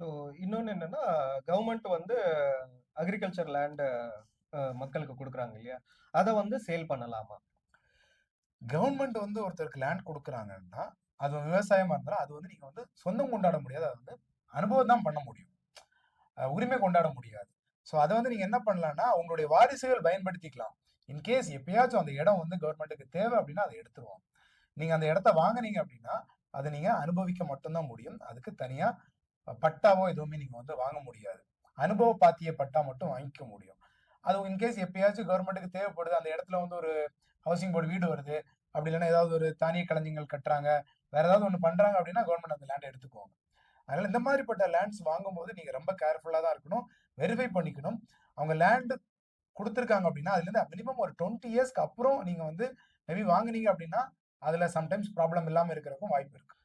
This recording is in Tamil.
ஸோ இன்னொன்னு என்னன்னா, கவர்மெண்ட் வந்து அக்ரிகல்ச்சர் லேண்டு மக்களுக்கு கொடுக்குறாங்க இல்லையா? அதை வந்து சேல் பண்ணலாமா? கவர்மெண்ட் வந்து ஒருத்தருக்கு லேண்ட் கொடுக்குறாங்கன்னா அது விவசாயமா இருந்தாலும் அது வந்து நீங்க வந்து சொந்தம் கொண்டாட முடியாது. அது வந்து அனுபவம் தான் பண்ண முடியும். உரிமை கொண்டாட முடியாது. ஸோ அதை வந்து நீங்க என்ன பண்ணலாம்னா, உங்களுடைய வாரிசுகள் பயன்படுத்திக்கலாம். இன்கேஸ் எப்பயாச்சும் அந்த இடம் வந்து கவர்மெண்ட்டுக்கு தேவை அப்படின்னா அதை எடுத்துருவோம் நீங்க அந்த இடத்த வாங்குனீங்க அப்படின்னா அதை நீங்க அனுபவிக்க மட்டும்தான் முடியும். அதுக்கு தனியா பட்டாவோ எதுவுமே நீங்க வந்து வாங்க முடியாது. அனுபவ பாத்திய பட்டா மட்டும் வாங்கிக்க முடியும். அது இன்கேஸ் எப்பயாச்சும் கவர்மெண்ட்டுக்கு தேவைப்படுது. அந்த இடத்துல வந்து ஒரு ஹவுசிங் போர்டு வீடு வருது. அப்படி இல்லைன்னா ஏதாவது ஒரு தானிய கலைஞர்கள் கட்டுறாங்க. வேற ஏதாவது ஒன்று பண்றாங்க அப்படின்னா கவர்மெண்ட் அந்த லேண்ட் எடுத்துக்குவாங்க. அதனால இந்த மாதிரிப்பட்ட லேண்ட்ஸ் வாங்கும்போது நீங்க ரொம்ப கேர்ஃபுல்லா தான் இருக்கணும். வெரிஃபை பண்ணிக்கணும். அவங்க லேண்ட் கொடுத்துருக்காங்க அப்படின்னா அதுலேருந்து மினிமம் ஒரு 20 இயர்ஸ்க்கு அப்புறம் நீங்க வந்து மேபி வாங்குனீங்க அப்படின்னா அதுல சம்டைம்ஸ் ப்ராப்ளம் இல்லாம இருக்கிறக்கும் வாய்ப்பு இருக்கு.